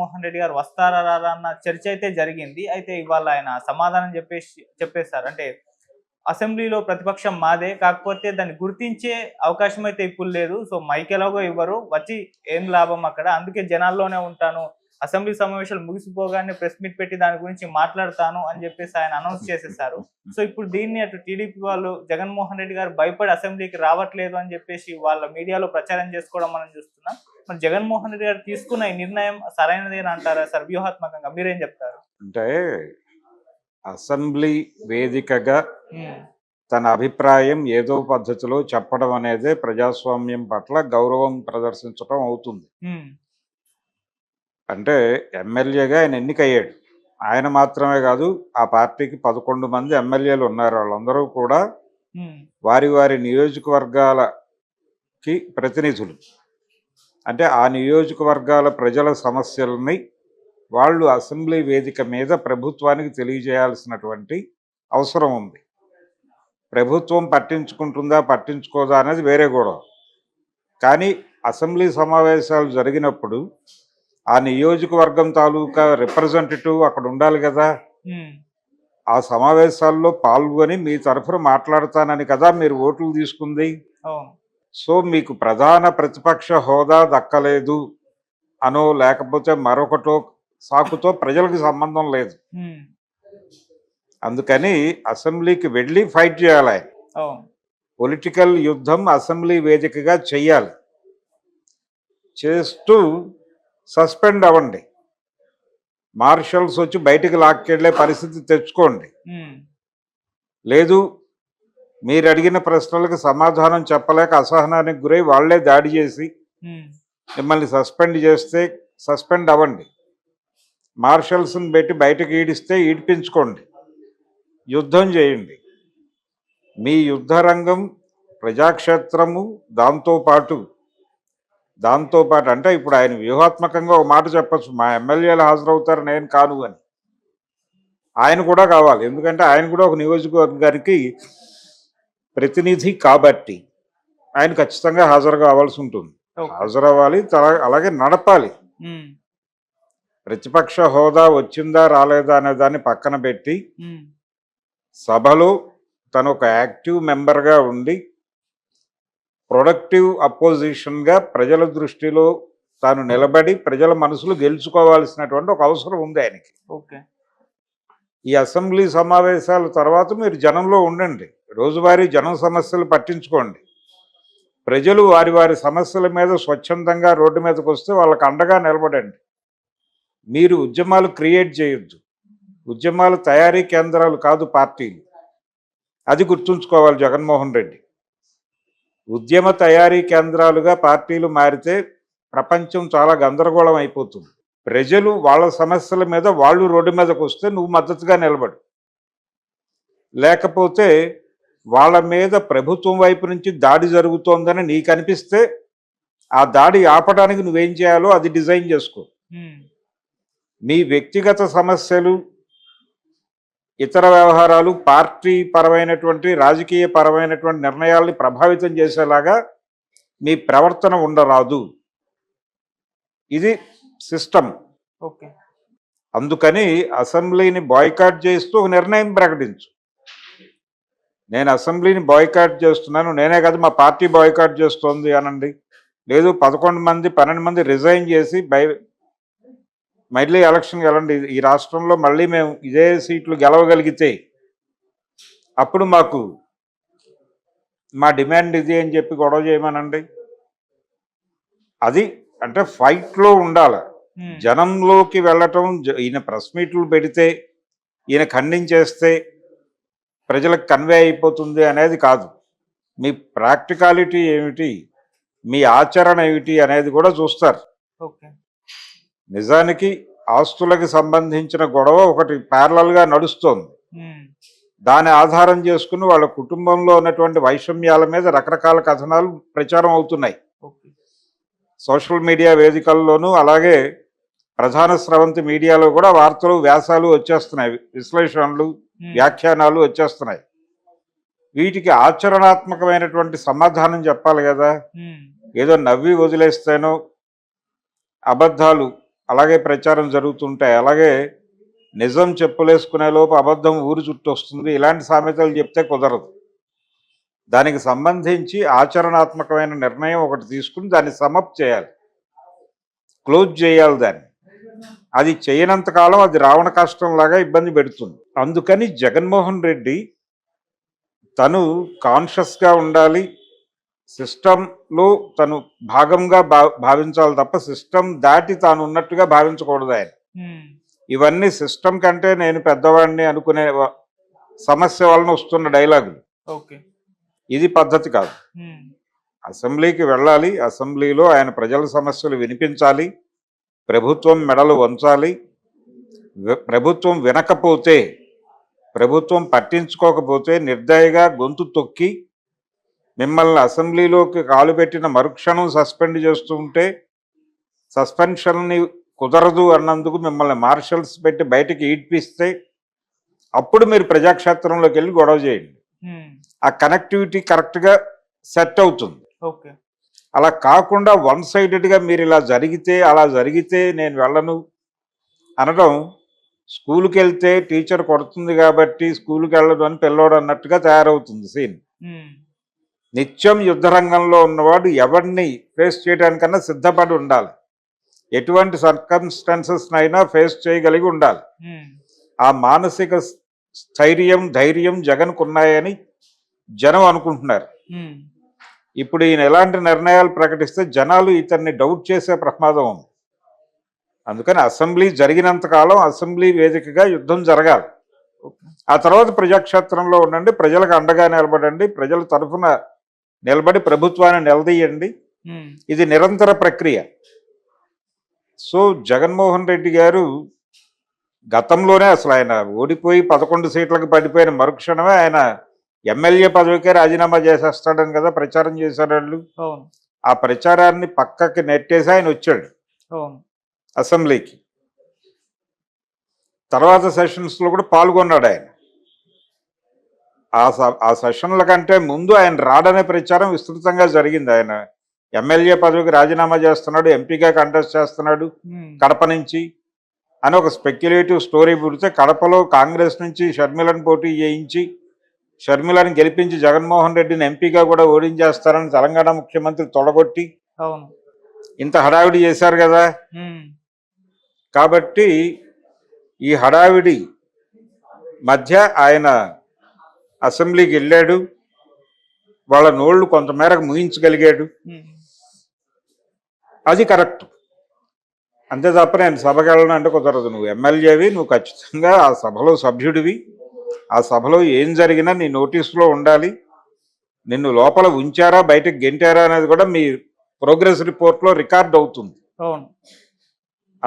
జగన్మోహన్ రెడ్డి గారు వస్తారా రారా అన్న చర్చ అయితే జరిగింది. అయితే ఇవాళ ఆయన సమాధానం చెప్పేసి చెప్పేశారు. అంటే అసెంబ్లీలో ప్రతిపక్షం మాదే. కాకపోతే దాన్ని గుర్తించే అవకాశం అయితే ఇప్పుడు లేదు. సో మైక్ ఎలాగో ఇవ్వరు. వచ్చి ఏం లాభం అక్కడ? అందుకే జనాల్లోనే ఉంటాను. అసెంబ్లీ సమావేశాలు ముగిసిపోగానే ప్రెస్ మీట్ పెట్టి దాని గురించి మాట్లాడతాను అని చెప్పేసి ఆయన అనౌన్స్ చేసేసారు సో ఇప్పుడు దీన్ని అటు టీడీపీ వాళ్ళు జగన్మోహన్ రెడ్డి గారు భయపడి అసెంబ్లీకి రావట్లేదు అని చెప్పేసి వాళ్ళ మీడియాలో ప్రచారం చేసుకోవడం మనం చూస్తున్నాం. మరి జగన్మోహన్ రెడ్డి గారు తీసుకున్న ఈ నిర్ణయం సరైనది అని అంటారా? సార్ వ్యూహాత్మకంగా మీరేం చెప్తారు? అంటే అసెంబ్లీ వేదికగా తన అభిప్రాయం ఏదో పద్ధతిలో చెప్పడం అనేదే ప్రజాస్వామ్యం పట్ల గౌరవం ప్రదర్శించడం అవుతుంది. అంటే ఎమ్మెల్యేగా ఆయన ఎన్నికయ్యాడు. ఆయన మాత్రమే కాదు ఆ పార్టీకి పదకొండు మంది ఎమ్మెల్యేలు ఉన్నారు. వాళ్ళందరూ కూడా వారి వారి నియోజకవర్గాలకి ప్రతినిధులు. అంటే ఆ నియోజకవర్గాల ప్రజల సమస్యలని వాళ్ళు అసెంబ్లీ వేదిక మీద ప్రభుత్వానికి తెలియజేయాల్సినటువంటి అవసరం ఉంది. ప్రభుత్వం పట్టించుకుంటుందా పట్టించుకోదా అనేది వేరే గొడవ. కానీ అసెంబ్లీ సమావేశాలు జరిగినప్పుడు ఆ నియోజకవర్గం తాలూకా రిప్రజెంటేటివ్ అక్కడ ఉండాలి కదా. ఆ సమావేశాల్లో పాల్గొని మీ తరఫున మాట్లాడతానని కదా మీరు ఓట్లు తీసుకుంది. సో మీకు ప్రధాన ప్రతిపక్ష హోదా దక్కలేదు అనో లేకపోతే మరొకటో సాకుతో ప్రజలకు సంబంధం లేదు. అందుకని అసెంబ్లీకి వెళ్ళి ఫైట్ చేయాలి పొలిటికల్ యుద్ధం అసెంబ్లీ వేదికగా చెయ్యాలి. చేస్తూ సస్పెండ్ అవ్వండి. మార్షల్స్ వచ్చి బయటికి లాక్కెళ్ళే పరిస్థితి తెచ్చుకోండి. లేదు మీరు అడిగిన ప్రశ్నలకు సమాధానం చెప్పలేక అసహనానికి గురై వాళ్ళే దాడి చేసి మిమ్మల్ని సస్పెండ్ చేస్తే సస్పెండ్ అవ్వండి. మార్షల్స్ని పెట్టి బయటకు ఈడిస్తే ఈడిపించుకోండి. యుద్ధం చేయండి. మీ యుద్ధ రంగం ప్రజాక్షేత్రము దాంతోపాటు దాంతోపాటు అంటే ఇప్పుడు ఆయన వ్యూహాత్మకంగా ఒక మాట చెప్పచ్చు మా ఎమ్మెల్యేలు హాజరవుతారు నేను కాను అని. ఆయన కూడా కావాలి. ఎందుకంటే ఆయన కూడా ఒక నియోజకవర్గానికి ప్రతినిధి కాబట్టి ఆయన ఖచ్చితంగా హాజరు కావాల్సి ఉంటుంది. హాజరవ్వాలి అలాగే నడపాలి. ఉమ్, ప్రతిపక్ష హోదా వచ్చిందా రాలేదా అనే దాన్ని పక్కన పెట్టి ఉమ్, సభలో తను ఒక యాక్టివ్ మెంబర్గా ఉండి ప్రొడక్టివ్ అపోజిషన్గా ప్రజల దృష్టిలో తాను నిలబడి ప్రజల మనసులు గెలుచుకోవాల్సినటువంటి ఒక అవసరం ఉంది ఆయనకి. ఓకే ఈ అసెంబ్లీ సమావేశాల తర్వాత మీరు జనంలో ఉండండి. రోజువారీ జనం సమస్యలు పట్టించుకోండి. ప్రజలు వారి వారి సమస్యల మీద స్వచ్ఛందంగా రోడ్డు మీదకి వస్తే వాళ్ళకి అండగా నిలబడండి. మీరు ఉద్యమాలు క్రియేట్ చేయొద్దు. ఉద్యమాలు తయారీ కేంద్రాలు కాదు పార్టీలు. అది గుర్తుంచుకోవాలి జగన్మోహన్ రెడ్డి. ఉద్యమ తయారీ కేంద్రాలుగా పార్టీలు మారితే ప్రపంచం చాలా గందరగోళం అయిపోతుంది. ప్రజలు వాళ్ళ సమస్యల మీద వాళ్ళు రోడ్డు మీదకి వస్తే నువ్వు మద్దతుగా నిలబడు. లేకపోతే వాళ్ళ మీద ప్రభుత్వం వైపు నుంచి దాడి జరుగుతోందని నీకు అనిపిస్తే ఆ దాడి ఆపడానికి నువ్వేం చేయాలో అది డిజైన్ చేసుకో. మీ వ్యక్తిగత సమస్యలు ఇతర వ్యవహారాలు పార్టీ పరమైనటువంటి రాజకీయ పరమైనటువంటి నిర్ణయాల్ని ప్రభావితం చేసేలాగా మీ ప్రవర్తన ఉండరాదు. ఇది సిస్టమ్. ఓకే. అందుకని అసెంబ్లీని బాయ్కాట్ చేస్తూ ఒక నిర్ణయం ప్రకటించు. నేను అసెంబ్లీని బాయ్కాట్ చేస్తున్నాను. నేనే కాదు మా పార్టీ బాయ్కాట్ చేస్తోంది అనండి. లేదు పదకొండు మంది పన్నెండు మంది రిజైన్ చేసి బై మళ్ళీ ఎలక్షన్కి వెళ్ళండి. ఈ రాష్ట్రంలో మళ్ళీ మేము ఇదే సీట్లు గెలవగలిగితే అప్పుడు మాకు మా డిమాండ్ ఇది అని చెప్పి గొడవ చేయమనండి. అది అంటే ఫైట్లో ఉండాలి. జనంలోకి వెళ్ళటం ఈయన ప్రెస్ మీట్లు పెడితే ఈయన ఖండించేస్తే ప్రజలకు కన్వే అయిపోతుంది అనేది కాదు. మీ ప్రాక్టికాలిటీ ఏమిటి? మీ ఆచరణ ఏమిటి అనేది కూడా చూస్తారు. నిజానికి ఆస్తులకు సంబంధించిన గొడవ ఒకటి ప్యారలల్గా నడుస్తోంది. దాని ఆధారం చేసుకుని వాళ్ళ కుటుంబంలో ఉన్నటువంటి వైషమ్యాల మీద రకరకాల కథనాలు ప్రచారం అవుతున్నాయి. సోషల్ మీడియా వేదికల్లోనూ అలాగే ప్రధాన స్రవంతి మీడియాలో కూడా వార్తలు వ్యాసాలు వచ్చేస్తున్నాయి. విశ్లేషణలు వ్యాఖ్యానాలు వచ్చేస్తున్నాయి. వీటికి ఆచరణాత్మకమైనటువంటి సమాధానం చెప్పాలి కదా. ఏదో నవ్వి వదిలేస్తేనో అబద్ధాలు అలాగే ప్రచారం జరుగుతుంటాయి. అలాగే నిజం చెప్పులేసుకునే లోపు అబద్ధం ఊరు చుట్టూ వస్తుంది. ఇలాంటి సామెతలు చెప్తే కుదరదు. దానికి సంబంధించి ఆచరణాత్మకమైన నిర్ణయం ఒకటి తీసుకుని దాన్ని సమప్ చేయాలి. క్లోజ్ చేయాలి దాన్ని. అది చేయనంత కాలం అది రావణ కష్టం లాగా ఇబ్బంది పెడుతుంది. అందుకని జగన్మోహన్ రెడ్డి తను కాన్షియస్గా ఉండాలి. సిస్టంలో తను భాగంగా భావించాలి తప్ప సిస్టమ్ దాటి తాను ఉన్నట్టుగా భావించకూడదు ఆయన. ఇవన్నీ సిస్టమ్ కంటే నేను పెద్దవాడిని అనుకునే సమస్య వలన వస్తున్న డైలాగులు ఓకే. ఇది పద్ధతి కాదు. అసెంబ్లీకి వెళ్ళాలి. అసెంబ్లీలో ఆయన ప్రజల సమస్యలు వినిపించాలి. ప్రభుత్వం మెడలు వంచాలి. ప్రభుత్వం వినకపోతే ప్రభుత్వం పట్టించుకోకపోతే నిర్దయగా గొంతు తొక్కి మిమ్మల్ని అసెంబ్లీలోకి కాలు పెట్టిన మరుక్షణం సస్పెండ్ చేస్తూ ఉంటే సస్పెన్షన్ని కుదరదు అన్నందుకు మిమ్మల్ని మార్షల్స్ పెట్టి బయటికి ఈడ్పిస్తే అప్పుడు మీరు ప్రజాక్షేత్రంలోకి వెళ్ళి గొడవ చేయండి. ఆ కనెక్టివిటీ కరెక్ట్గా సెట్ అవుతుంది. ఓకే. అలా కాకుండా వన్ సైడెడ్గా మీరు ఇలా జరిగితే అలా జరిగితే నేను వెళ్ళను. అనడం స్కూల్కి వెళ్తే టీచర్ కొడుతుంది కాబట్టి స్కూల్కి వెళ్ళదు అని పిల్లోడు అన్నట్టుగా తయారవుతుంది సీన్. నిత్యం యుద్ధ రంగంలో ఉన్నవాడు ఎవరిని ఫేస్ చేయడానికన్నా సిద్ధపడి ఉండాలి. ఎటువంటి అయినా ఫేస్ చేయగలిగి ఉండాలి. ఆ మానసిక స్థైర్యం ధైర్యం జగన్కు ఉన్నాయని జనం అనుకుంటున్నారు. ఇప్పుడు ఈయన ఎలాంటి నిర్ణయాలు ప్రకటిస్తే జనాలు ఇతన్ని డౌట్ చేసే ప్రమాదం ఉంది. అందుకని అసెంబ్లీ జరిగినంత కాలం అసెంబ్లీ వేదికగా యుద్ధం జరగాలి. ఆ తర్వాత ప్రజాక్షేత్రంలో ఉండండి ప్రజలకు అండగా నిలబడండి ప్రజల తరఫున నిలబడి ప్రభుత్వాన్ని నిలదీయండి. ఇది నిరంతర ప్రక్రియ. సో జగన్మోహన్ రెడ్డి గారు గతంలోనే అసలు ఆయన ఓడిపోయి పదకొండు సీట్లకు పడిపోయిన మరుక్షణమే ఆయన ఎమ్మెల్యే పదవికే రాజీనామా చేసేస్తాడని కదా ప్రచారం చేశారు వాళ్ళు. ఆ ప్రచారాన్ని పక్కకి నెట్టేసి ఆయన వచ్చాడు అసెంబ్లీకి. తర్వాత సెషన్స్లో కూడా పాల్గొన్నాడు ఆయన. ఆ సెషన్ల కంటే ముందు ఆయన రాడనే ప్రచారం విస్తృతంగా జరిగింది. ఆయన ఎమ్మెల్యే పదవికి రాజీనామా చేస్తున్నాడు ఎంపీగా కంటెస్ట్ చేస్తున్నాడు కడప నుంచి అని ఒక స్పెక్యులేటివ్ స్టోరీ పుడితే కడపలో కాంగ్రెస్ నుంచి షర్మిలను పోటీ చేయించి షర్మిలను గెలిపించి జగన్మోహన్ రెడ్డిని ఎంపీగా కూడా ఓడించేస్తారని తెలంగాణ ముఖ్యమంత్రి తొడగొట్టి ఇంత హడావిడి చేశారు కదా. కాబట్టి ఈ హడావిడి మధ్య ఆయన అసెంబ్లీకి వెళ్ళాడు. వాళ్ళ నోళ్ళు కొంతమేరకు ముగించగలిగాడు అది కరెక్ట్. అంతే తప్ప నేను సభకి వెళ్ళను అంటే కుదరదు. నువ్వు ఎమ్మెల్యేవి నువ్వు ఖచ్చితంగా ఆ సభలో సభ్యుడివి. ఆ సభలో ఏం జరిగినా నీ నోటీసులో ఉండాలి. నిన్ను లోపల ఉంచారా బయటకు గెంటారా అనేది కూడా మీ ప్రోగ్రెస్ రిపోర్ట్లో రికార్డ్ అవుతుంది. అవును.